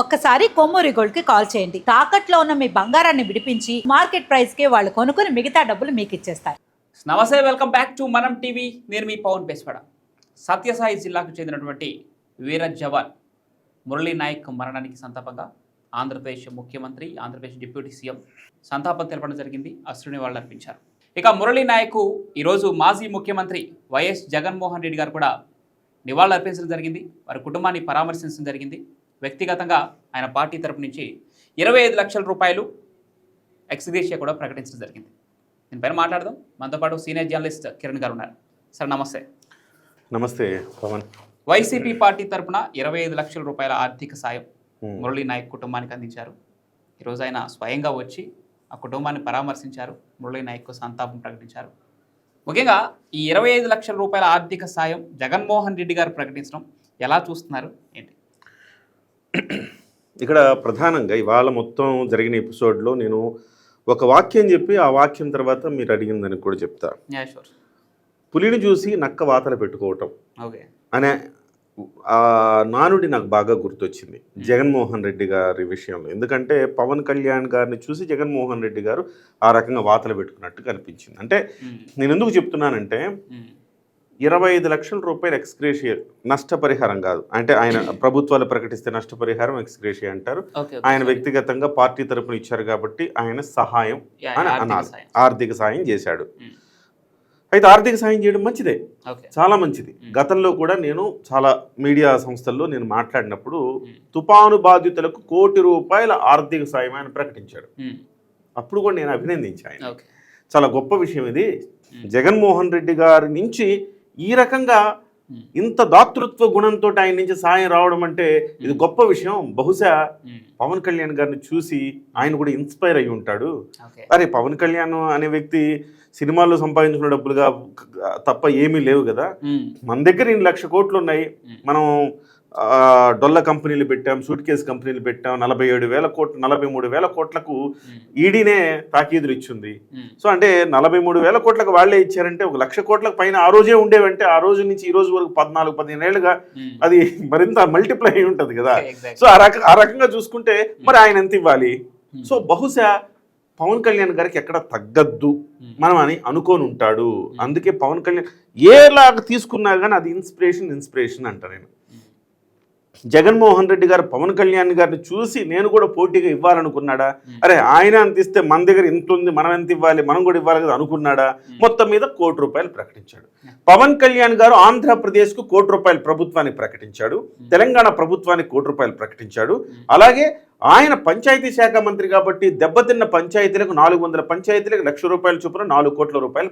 ఒక్కసారి కొమ్మూరి గోల్డ్కి కాల్ చేయండి. తాకట్లో ఉన్న మీ బంగారాన్ని విడిపించి మార్కెట్ ప్రైస్కి వాళ్ళు కొనుక్కుని మిగతా డబ్బులు మీకు ఇచ్చేస్తారు. నమస్తే welcome back to Manam TV. నేను మీ పవన్ పేస్వాడ సత్యసాయి జిల్లాకు చెందినటువంటి వీర జవాన్ మురళీ నాయక్ మరణానికి సంతాపంగా ఆంధ్రప్రదేశ్ ముఖ్యమంత్రి ఆంధ్రప్రదేశ్ డిప్యూటీ సీఎం సంతాపం తెలపడం జరిగింది. అశ్రుని వాళ్ళు అర్పించారు. ఇక మురళీ నాయకు ఈరోజు మాజీ ముఖ్యమంత్రి వైఎస్ జగన్మోహన్ రెడ్డి గారు కూడా నివాళులు అర్పించడం జరిగింది. వారి కుటుంబాన్ని పరామర్శించడం జరిగింది. వ్యక్తిగతంగా ఆయన పార్టీ తరపు నుంచి ఇరవై ఐదు లక్షల రూపాయలు ఎక్స్గ్రేషియా కూడా ప్రకటించడం జరిగింది. దీనిపైన మాట్లాడదాం. మనతో పాటు సీనియర్ జర్నలిస్ట్ కిరణ్ గారు ఉన్నారు. సార్ నమస్తే. నమస్తే పవన్. వైసీపీ పార్టీ తరపున ఇరవై ఐదు లక్షల రూపాయల ఆర్థిక సాయం. మురళీ నాయక్ కుటుంబానికి అందించారు. ఈరోజు ఆయన స్వయంగా వచ్చి ఆ కుటుంబాన్ని పరామర్శించారు. మురళీ నాయక్ సంతాపం ప్రకటించారు. ముఖ్యంగా ఈ ఇరవై ఐదు లక్షల రూపాయల ఆర్థిక సాయం జగన్మోహన్ రెడ్డి గారు ప్రకటించడం ఎలా చూస్తున్నారు? ఏంటి? ఇక్కడ ప్రధానంగా ఇవాళ మొత్తం జరిగిన ఎపిసోడ్లో నేను ఒక వాక్యం చెప్పి ఆ వాక్యం తర్వాత మీరు అడిగిందని కూడా చెప్తా. పులిని చూసి నక్క వాతలు పెట్టుకోవటం అనే ఆ నానుడి నాకు బాగా గుర్తొచ్చింది జగన్మోహన్ రెడ్డి గారి విషయంలో. ఎందుకంటే పవన్ కళ్యాణ్ గారిని చూసి జగన్మోహన్ రెడ్డి గారు ఆ రకంగా వాతలు పెట్టుకున్నట్టు కనిపించింది. అంటే నేను ఎందుకు చెప్తున్నానంటే ఇరవై ఐదు లక్షల రూపాయలు ఎక్స్గ్రేషియర్ నష్టపరిహారం కాదు. అంటే ఆయన ప్రభుత్వాలు ప్రకటిస్తే నష్టపరిహారం ఎక్స్గ్రేషియా అంటారు. ఆయన వ్యక్తిగతంగా పార్టీ తరపున ఇచ్చారు కాబట్టి ఆయన సహాయం అని అనాలి ఆర్థిక సాయం చేశాడు. అయితే ఆర్థిక సాయం చేయడం మంచిదే. చాలా మంచిది. గతంలో కూడా నేను చాలా మీడియా సంస్థల్లో నేను మాట్లాడినప్పుడు. తుపాను బాధితులకు కోటి రూపాయల ఆర్థిక సాయం ఆయన ప్రకటించాడు. అప్పుడు కూడా నేను అభినందించాను చాలా గొప్ప విషయం ఇది. జగన్మోహన్ రెడ్డి గారి నుంచి ఈ రకంగా. ఇంత దాతృత్వ గుణంతో ఆయన నుంచి సాయం రావడం అంటే ఇది గొప్ప విషయం. బహుశా పవన్ కళ్యాణ్ గారిని చూసి ఆయన కూడా ఇన్స్పైర్ అయి ఉంటాడు. అరే పవన్ కళ్యాణ్ అనే వ్యక్తి సినిమాల్లో సంపాదించుకున్న డబ్బులుగా తప్ప ఏమీ లేవు కదా. మన దగ్గర ఇన్ని లక్ష కోట్లు ఉన్నాయి. మనం డొల్ల కంపెనీలు పెట్టాం సూట్ కేస్ కంపెనీలు పెట్టాం నలభై ఏడు వేల కోట్లు నలభై మూడు వేల కోట్లకు ఈడీనే తాకీదులు ఇచ్చింది. సో అంటే నలభై మూడు వేల కోట్లకు వాళ్ళే ఇచ్చారంటే ఒక లక్ష కోట్లకు పైన ఆ రోజే ఉండేవంటే ఆ రోజు నుంచి ఈ రోజు వరకు పద్నాలుగు పదిహేను ఏళ్ళుగా అది మరింత మల్టిప్లై అయి ఉంటుంది కదా. సో ఆ రక ఆ రకంగా చూసుకుంటే మరి ఆయన ఎంత ఇవ్వాలి? సో బహుశా పవన్ కళ్యాణ్ గారికి ఎక్కడ తగ్గద్దు మనం అని అనుకోని ఉంటాడు. అందుకే పవన్ కళ్యాణ్ ఏలాగా తీసుకున్నా కానీ అది ఇన్స్పిరేషన్ ఇన్స్పిరేషన్ అంటారు నేను జగన్మోహన్ రెడ్డి గారు పవన్ కళ్యాణ్ గారిని చూసి నేను కూడా పోటీగా ఇవ్వాలనుకున్నాడా? అరే ఆయన అంత ఇస్తే మన దగ్గర ఇంత ఉంది మనం ఎంత ఇవ్వాలి మనం కూడా ఇవ్వాలి కదా అనుకున్నాడా? మొత్తం మీద కోటి రూపాయలు ప్రకటించాడు. పవన్ కళ్యాణ్ గారు ఆంధ్రప్రదేశ్కు కోటి రూపాయలు ప్రభుత్వాన్ని ప్రకటించాడు. తెలంగాణ ప్రభుత్వానికి కోటి రూపాయలు ప్రకటించాడు. అలాగే ఆయన పంచాయతీ శాఖ మంత్రి కాబట్టి దెబ్బతిన్న పంచాయతీలకు నాలుగు వందల పంచాయతీలకు లక్ష రూపాయల చొప్పున నాలుగు కోట్ల రూపాయలు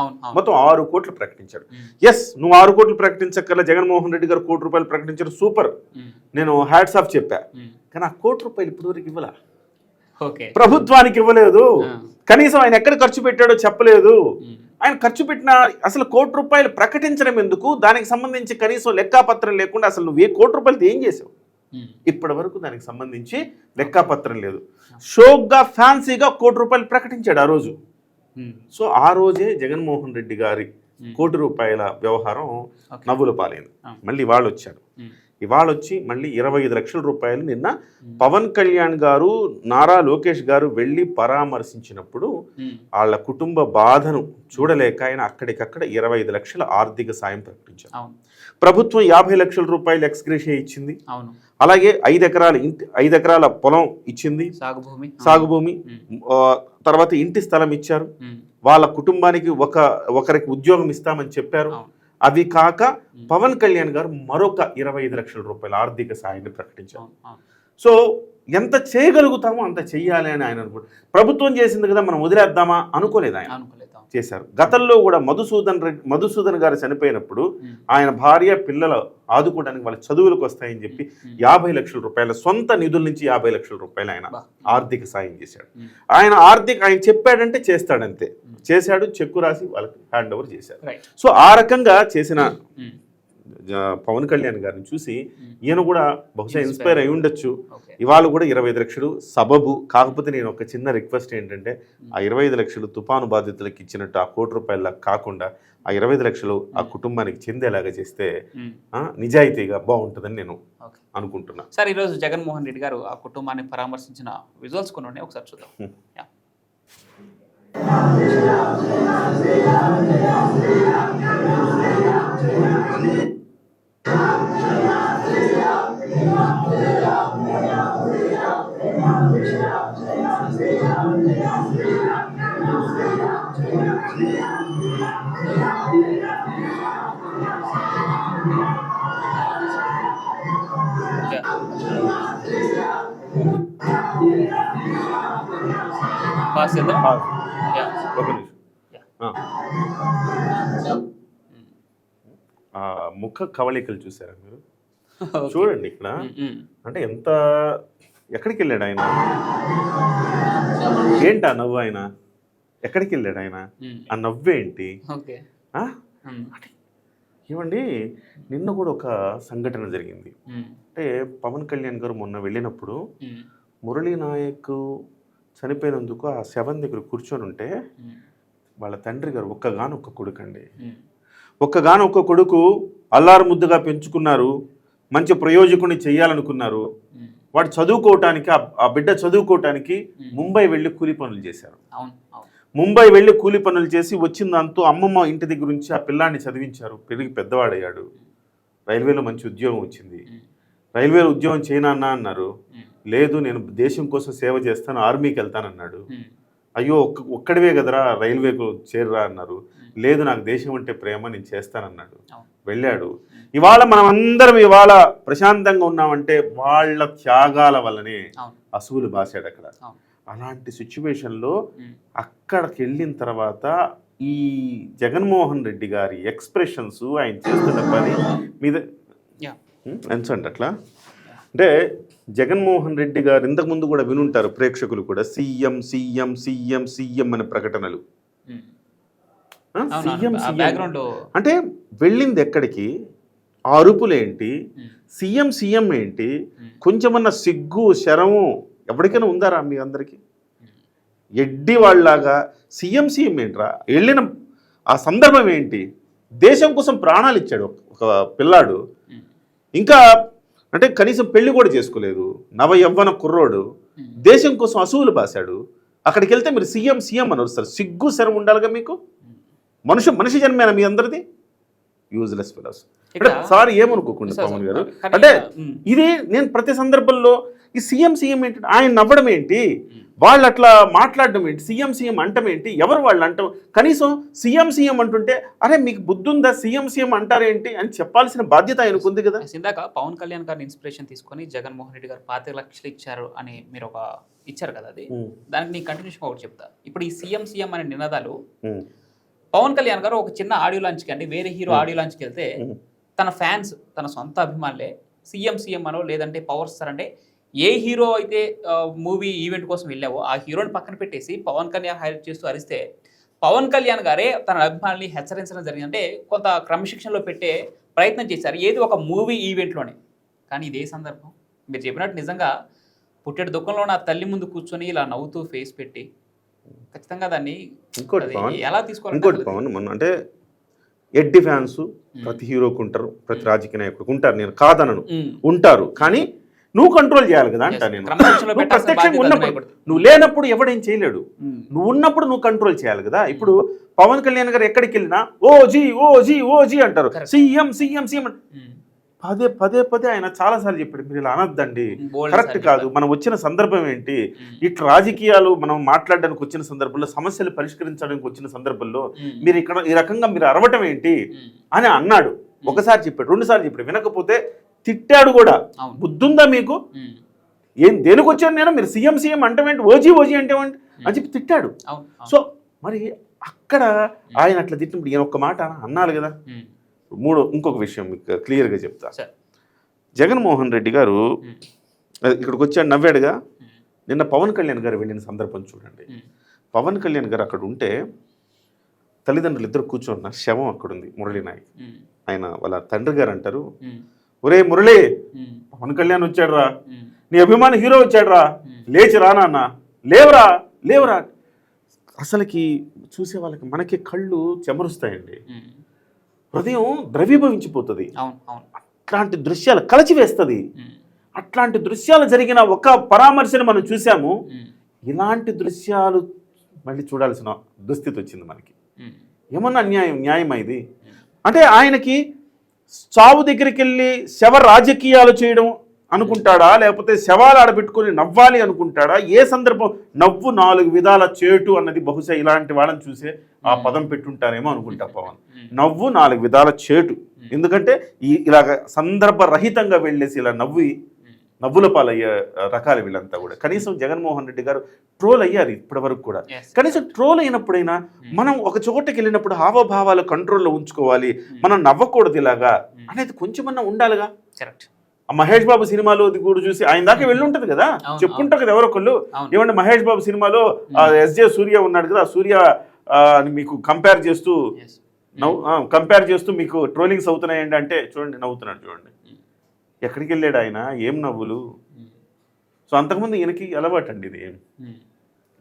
అవును మొత్తం ఆరు కోట్లు ప్రకటించాడు ఎస్ నువ్వు ఆరు కోట్లు ప్రకటించక్కర్లా. జగన్మోహన్ రెడ్డి గారు కోటి రూపాయలు ప్రకటించారు. సూపర్ నేను హ్యాట్స్ ఆఫ్ చెప్పా. కానీ ఆ కోటి రూపాయలు ఇప్పటివరకు ఇవ్వలా? ప్రభుత్వానికి ఇవ్వలేదు. కనీసం ఆయన ఎక్కడ ఖర్చు పెట్టాడో చెప్పలేదు. ఆయన ఖర్చు పెట్టిన అసలు కోటి రూపాయలు ప్రకటించడం ఎందుకు? దానికి సంబంధించి కనీసం లెక్కాపత్రం లేకుండా అసలు నువ్వు ఏ కోటి రూపాయలతో ఏం చేసావు? ఇప్పటి వరకు దానికి సంబంధించి లెక్కాపత్రం లేదు. షోక్గా ఫ్యాన్సీగా కోటి రూపాయలు ప్రకటించాడు ఆ రోజు. సో ఆ రోజే జగన్మోహన్ రెడ్డి గారి కోటి రూపాయల వ్యవహారం. నవ్వుల పాలైంది. ఆ. మళ్ళీ ఇవాళ వచ్చాడు ఇవాళ వచ్చి మళ్ళీ ఇరవై ఐదు లక్షల రూపాయలు నిన్న పవన్ కళ్యాణ్ గారు నారా లోకేష్ గారు వెళ్ళి పరామర్శించినప్పుడు వాళ్ళ కుటుంబ బాధను చూడలేక ఆయన అక్కడికక్కడ ఇరవై ఐదు లక్షల ఆర్థిక సాయం ప్రకటించారు. ప్రభుత్వం యాభై లక్షల రూపాయలు ఎక్స్గ్రేషియా ఇచ్చింది. అలాగే ఐదు ఎకరాల ఇంటి ఐదు ఎకరాల పొలం ఇచ్చింది. సాగు భూమి సాగు భూమి ఆ, తర్వాత ఇంటి స్థలం ఇచ్చారు. వాళ్ళ కుటుంబానికి ఒక ఒకరికి ఉద్యోగం ఇస్తామని చెప్పారు. అవి కాక పవన్ కళ్యాణ్ గారు మరొక ఇరవై ఐదు లక్షల రూపాయల ఆర్థిక సాయాన్ని ప్రకటించారు. సో ఎంత చేయగలుగుతామో అంత చెయ్యాలి అని ఆయన అనుకుంటారు ప్రభుత్వం చేసింది కదా మనం వదిలేద్దామా? అనుకోలేదు ఆయన. చేశారు గతంలో కూడా మధుసూదన్ రెడ్డి మధుసూదన్ గారు చనిపోయినప్పుడు. ఆయన భార్య పిల్లల ఆదుకోవడానికి వాళ్ళ చదువులకు వస్తాయని చెప్పి. యాభై లక్షల రూపాయల సొంత నిధుల నుంచి యాభై లక్షల రూపాయలు ఆయన. ఆర్థిక సాయం చేశాడు. ఆయన ఆర్థిక ఆయన చెప్పాడంటే చేస్తాడంతే. చేశాడు చెక్కు రాసి వాళ్ళకి హ్యాండ్ ఓవర్ చేశారు సో ఆ రకంగా చేసిన పవన్ కళ్యాణ్ గారిని చూసి ఈయన కూడా బహుశా. ఇన్స్పైర్ అయి ఉండొచ్చు. ఇవాళ కూడా ఇరవై ఐదు లక్షలు సబబు కాకపోతే నేను ఒక చిన్న రిక్వెస్ట్ ఏంటంటే ఆ ఇరవై ఐదు లక్షలు తుఫాను బాధితులకు ఇచ్చినట్టు ఆ కోటి రూపాయల కాకుండా ఆ ఇరవై ఐదు లక్షలు ఆ కుటుంబానికి చెందేలాగా చేస్తే నిజాయితీగా బాగుంటుందని నేను ఓకే. అనుకుంటున్నా. సార్ ఈరోజు జగన్మోహన్ రెడ్డి గారు ఆ కుటుంబాన్ని పరామర్శించిన విజువల్స్ కొన్ని ఉన్నాయి. ఒకసారి చూద్దాం. పాస్ చేద్దాం. ఒక నిమిషం. ఆ. ఆ ముఖ కవళికలు చూసారా మీరు. చూడండి ఇక్కడ. అంటే ఎంత ఎక్కడికి వెళ్ళాడు ఆయన ఏంటి ఆ నవ్వు ఆయన? ఎక్కడికి వెళ్ళాడు ఆయన? ఉమ్. ఆ నవ్వేంటి? ఉమ్, ఏమండి? నిన్న కూడా ఒక సంఘటన జరిగింది. ఉమ్, అంటే పవన్ కళ్యాణ్ గారు మొన్న వెళ్ళినప్పుడు మురళీ నాయక్ చనిపోయినందుకు ఆ శవం దగ్గర కూర్చొని ఉంటే వాళ్ళ తండ్రి గారు ఒక్కగానొక్క కొడుకు అండి ఉమ్, ఒక్కగానొక్క కొడుకు అల్లారు ముద్దుగా పెంచుకున్నారు మంచి ప్రయోజకుని చేయాలనుకున్నారు. వాడు చదువుకోవటానికి ఆ- బిడ్డ చదువుకోవటానికి. ముంబై వెళ్ళి కూలి పనులు చేశారు. ముంబై వెళ్ళి కూలి పనులు చేసి వచ్చిన దాంతో అమ్మమ్మ ఇంటి దగ్గర నుంచి ఆ పిల్లాన్ని చదివించారు. పెరిగి పెద్దవాడయ్యాడు. రైల్వేలో మంచి ఉద్యోగం వచ్చింది. రైల్వేలో ఉద్యోగం చేయనన్నా అన్నారు. లేదు నేను దేశం కోసం సేవ చేస్తాను ఆర్మీకి వెళ్తానన్నాడు. అయ్యో ఒక్క ఒక్కడివే కదరా రైల్వేకు చేరురా అన్నారు. లేదు నాకు దేశం అంటే ప్రేమ నేను చేస్తానన్నాడు. వెళ్ళాడు. ఇవాళ మనం అందరం ఇవాళ ప్రశాంతంగా ఉన్నామంటే వాళ్ళ త్యాగాల వల్లనే అసువులు బాసాడు అక్కడ. అలాంటి సిచ్యువేషన్లో అక్కడికి వెళ్ళిన తర్వాత ఈ జగన్మోహన్ రెడ్డి గారి ఎక్స్ప్రెషన్స్ ఆయన చేస్తున్న పని మీద ఎంచండి అట్లా? అంటే జగన్మోహన్ రెడ్డి గారు ఇంతకుముందు కూడా వినుంటారు ప్రేక్షకులు కూడా సీఎం సీఎం సీఎం సీఎం అనే ప్రకటనలు. CM CM. అంటే వెళ్ళింది ఎక్కడికి? ఆ అరుపులేంటి సీఎం సీఎం ఏంటి? కొంచెమన్నా సిగ్గు శరము ఎవరికైనా ఉందారా మీ అందరికీ? ఎడ్డి వాళ్ళలాగా సీఎం సీఎం ఏంట్రా? వెళ్ళిన ఆ సందర్భం ఏంటి? దేశం కోసం ప్రాణాలు ఇచ్చాడు ఒక పిల్లాడు. ఇంకా అంటే కనీసం పెళ్ళి కూడా చేసుకోలేదు. నవ యవ్వన కుర్రోడు దేశం కోసం అసూలు బాశాడు. అక్కడికి వెళ్తే మీరు సీఎం సీఎం అని వస్తారు. సిగ్గు శరం ఉండాలిగా మీకు? మనుషు మనిషి జన్మేనా మీ అందరిది? యూజ్లెస్ ఫిలోస్ సారీ ఏమనుకోకుండా సార్, పవన్ గారు? అంటే. ఇది నేను ప్రతి సందర్భంలో ఈ సీఎం సీఎం ఏంటి? ఆయన నవ్వడం ఏంటి? వాళ్ళు అట్లా మాట్లాడడం ఏంటి? సీఎం సీఎం అంటం ఏంటి? ఎవరు వాళ్ళు అంటాం? కనీసం సీఎం సీఎం అంటుంటే అరే మీకు బుద్ధి ఉందా సీఎం సీఎం అంటారేంటి అని చెప్పాల్సిన బాధ్యత ఆయనకు ఉంది కదా. ఇందాక పవన్ కళ్యాణ్ గారిని ఇన్స్పిరేషన్ తీసుకొని జగన్మోహన్ రెడ్డి గారు పాతిక లక్షలు ఇచ్చారు అని మీరు ఒక ఇచ్చారు కదా అది. దానికి నేను కంటిన్యూషన్ ఒకటి చెప్తా. ఇప్పుడు ఈ సీఎం సీఎం అనే నినాదాలు పవన్ కళ్యాణ్ గారు ఒక చిన్న ఆడియో లాంచ్కి అంటే వేరే హీరో ఆడియో లాంచ్కి వెళ్తే. తన ఫ్యాన్స్ తన సొంత అభిమానులే సీఎం సీఎం అనో లేదంటే పవర్ స్టార్ అంటే ఏ హీరో అయితే మూవీ ఈవెంట్ కోసం వెళ్ళావో ఆ హీరోని పక్కన పెట్టేసి పవన్ కళ్యాణ్ హైలైట్ చేస్తూ అరిస్తే పవన్ కళ్యాణ్ గారే తన అభిమానుల్ని హెచ్చరించడం జరిగింది. అంటే కొంత క్రమశిక్షణలో పెట్టే ప్రయత్నం చేశారు. ఏది ఒక మూవీ ఈవెంట్లోనే. కానీ ఇదే సందర్భం. మీరు చెప్పినట్టు నిజంగా పుట్టెడు దుఃఖంలో నా తల్లి ముందు కూర్చొని ఇలా నవ్వుతూ ఫేస్ పెట్టి ఖచ్చితంగా దాన్ని ఇంకోటి ఎలా తీసుకోవాలి ఇంకోటి పవన్ మొన్న అంటే ఎడ్డి ఫ్యాన్స్ ప్రతి హీరోకు ఉంటారు ప్రతి రాజకీయ నాయకుడికి ఉంటారు. నేను కాదనను. ఉంటారు. కానీ నువ్వు కంట్రోల్ చేయాలి కదా అంట. నేను. ప్రత్యక్షంగా ఉన్నప్పుడు. నువ్వు లేనప్పుడు ఎవడేం చేయలేడు. నువ్వు ఉన్నప్పుడు నువ్వు కంట్రోల్ చేయాలి కదా. ఇప్పుడు పవన్ కళ్యాణ్ గారు ఎక్కడికి వెళ్ళినా O G O G O G అంటారు. సీఎం సీఎం సీఎం పదే పదే పదే ఆయన చాలా సార్లు చెప్పాడు మీరు ఇలా అనొద్దండి. కరెక్ట్ కాదు. మనం వచ్చిన సందర్భం ఏంటి. ఇట్లా రాజకీయాలు మనం మాట్లాడడానికి వచ్చిన సందర్భంలో సమస్యలు పరిష్కరించడానికి వచ్చిన సందర్భంలో మీరు ఇక్కడ ఈ రకంగా మీరు అరవటం ఏంటి? అని అన్నాడు. ఒకసారి చెప్పాడు రెండు సార్లు చెప్పాడు. వినకపోతే తిట్టాడు కూడా. బుద్ధుందా మీకు? ఏం దేనికి వచ్చాను నేను? మీరు సీఎం సీఎం అంటామేంటి ఓజీ ఓజీ అంటే ఏంటి అని చెప్పి తిట్టాడు. సో మరి అక్కడ ఆయన అట్లా తిట్టినప్పుడు ఈయన ఒక్క మాట అన్నాడు కదా. మూడో ఇంకొక విషయం మీకు క్లియర్గా చెప్తా. జగన్మోహన్ రెడ్డి గారు ఇక్కడికి వచ్చాడు నవ్వాడుగా. నిన్న పవన్ కళ్యాణ్ గారు వెళ్ళిన సందర్భం చూడండి. పవన్ కళ్యాణ్ గారు అక్కడ ఉంటే తల్లిదండ్రులు ఇద్దరు కూర్చున్నారు. శవం అక్కడ ఉంది మురళీ నాయక్ ఉమ్, ఆయన వాళ్ళ తండ్రి గారు అంటారు. ఒరే మురళి పవన్ కళ్యాణ్ వచ్చాడురా. ఉమ్, నీ అభిమాని హీరో వచ్చాడురా. ఉమ్. లేచి రా నాన్న. లేవరా లేవరా. అసలుకి చూసే వాళ్ళకి మనకి కళ్ళు చెమరుస్తాయండి. హృదయం ద్రవీభవించిపోతుంది. అట్లాంటి దృశ్యాలు కలచివేస్తుంది అట్లాంటి దృశ్యాలు జరిగిన ఒక పరామర్శను మనం చూసాము. ఇలాంటి దృశ్యాలు మళ్ళీ చూడాల్సిన దుస్థితి వచ్చింది మనకి. ఏమన్నా అన్యాయం న్యాయమా ఇది? అంటే ఆయనకి చావు దగ్గరికి వెళ్ళి శవ రాజకీయాలు చేయడం అనుకుంటాడా? లేకపోతే శవాలు ఆడబెట్టుకొని నవ్వాలి అనుకుంటాడా? ఏ సందర్భం? నవ్వు నాలుగు విధాల చేటు అన్నది బహుశా ఇలాంటి వాళ్ళని చూసే ఆ పదం పెట్టుంటారేమో అనుకుంటా పవన్. నవ్వు నాలుగు విధాల చేటు. ఎందుకంటే ఈ ఇలాగ సందర్భరహితంగా వెళ్ళేసి ఇలా నవ్వి నవ్వుల పాలయ్యే రకాలు వీళ్ళంతా కూడా. కనీసం జగన్మోహన్ రెడ్డి గారు ట్రోల్ అయ్యారు ఇప్పటి వరకు కూడా. కనీసం ట్రోల్ అయినప్పుడైనా మనం ఒక చోటకి వెళ్ళినప్పుడు హావభావాలు కంట్రోల్లో ఉంచుకోవాలి. మనం నవ్వకూడదు ఇలాగా అనేది కొంచెమన్నా ఉండాలిగా. కరెక్ట్ ఆ మహేష్ బాబు సినిమాలో కూడా చూసి ఆయన దాకా వెళ్ళి ఉంటుంది కదా? చెప్పుంటారు కదా ఎవరో ఒకళ్ళు. అవును. ఏమంటే మహేష్ బాబు సినిమాలో ఎస్జే సూర్య ఉన్నాడు కదా సూర్య మీకు కంపేర్ చేస్తూ. నవ్వు కంపేర్ చేస్తూ మీకు ట్రోలింగ్స్ అవుతున్నాయండి అంటే చూడండి నవ్వుతున్నాడు చూడండి. ఎక్కడికి వెళ్ళాడు ఆయన? ఏం నవ్వులు? సో అంతకుముందు ఈయనకి అలవాటు అండి ఇది.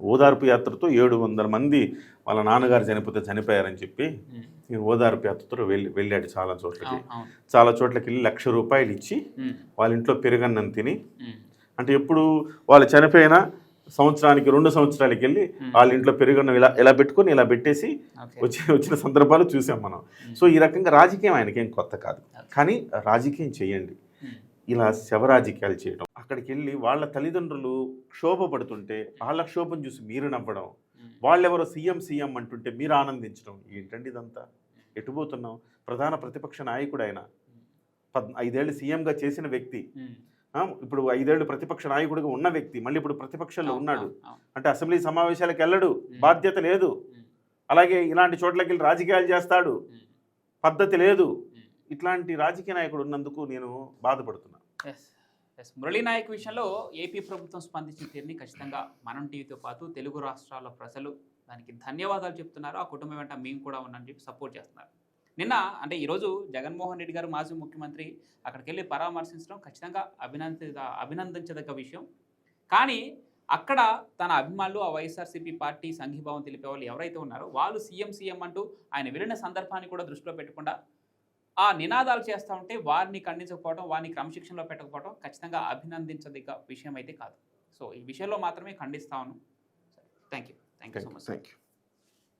ఓదార్పు యాత్రతో ఏడు వందల మంది వాళ్ళ నాన్నగారు చనిపోతే చనిపోయారని చెప్పి ఓదార్పు యాత్రతో వెళ్ళి వెళ్ళాడు చాలా చోట్లకి. చాలా చోట్లకి వెళ్ళి లక్ష రూపాయలు ఇచ్చి వాళ్ళ ఇంట్లో పెరుగన్నం తిని అంటే ఎప్పుడు వాళ్ళు చనిపోయిన సంవత్సరానికి రెండు సంవత్సరాలకి వెళ్ళి వాళ్ళ ఇంట్లో పెరుగన్నం ఇలా ఇలా పెట్టుకొని ఇలా పెట్టేసి వచ్చి వచ్చిన సందర్భాలు చూసాం మనం. సో ఈ రకంగా రాజకీయం ఆయనకేం కొత్త కాదు. కానీ రాజకీయం చేయండి. ఇలా శవ రాజకీయాలు చేయడం అక్కడికి వెళ్ళి వాళ్ళ తల్లిదండ్రులు క్షోభపడుతుంటే వాళ్ళ క్షోభం చూసి మీరు నవ్వడం వాళ్ళెవరో సీఎం సీఎం అంటుంటే మీరు ఆనందించడం. ఏంటండి ఇదంతా? ఎటుపోతున్నాం ప్రధాన ప్రతిపక్ష నాయకుడు ఆయన పద్ ఐదేళ్ళు సీఎంగా చేసిన వ్యక్తి. ఇప్పుడు ఐదేళ్ళు ప్రతిపక్ష నాయకుడిగా ఉన్న వ్యక్తి. మళ్ళీ ఇప్పుడు ప్రతిపక్షంలో ఉన్నాడు. అంటే అసెంబ్లీ సమావేశాలకు వెళ్ళడు. బాధ్యత లేదు. అలాగే ఇలాంటి చోట్లకి వెళ్ళి రాజకీయాలు చేస్తాడు. పద్ధతి లేదు. ఇట్లాంటి రాజకీయ నాయకుడు ఉన్నందుకు నేను బాధపడుతున్నాను ఎస్ ఎస్ మురళీ నాయక్ విషయంలో ఏపీ ప్రభుత్వం స్పందించిన తీరుని ఖచ్చితంగా మనం టీవీతో పాటు తెలుగు రాష్ట్రాల ప్రజలు దానికి ధన్యవాదాలు చెప్తున్నారు. ఆ కుటుంబం వెంట మేము కూడా ఉన్నామని చెప్పి సపోర్ట్ చేస్తున్నారు. నిన్న అంటే ఈరోజు జగన్మోహన్ రెడ్డి గారు మాజీ ముఖ్యమంత్రి అక్కడికి వెళ్ళి పరామర్శించడం ఖచ్చితంగా అభినంద అభినందించదగ్గ విషయం. కానీ అక్కడ తన అభిమానులు ఆ వైఎస్ఆర్సీపీ పార్టీ సంఘీభావం తెలిపే వాళ్ళు ఎవరైతే ఉన్నారో వాళ్ళు సీఎం సీఎం అంటూ ఆయన వెళ్ళిన సందర్భాన్ని కూడా దృష్టిలో పెట్టకుండా ఆ నినాదాలు చేస్తూ ఉంటే వారిని ఖండించకపోవడం వారిని క్రమశిక్షణలో పెట్టకపోవడం ఖచ్చితంగా అభినందించదగ్గ విషయం అయితే కాదు. సో ఈ విషయంలో మాత్రమే ఖండిస్తాను thank you thank you so much thank you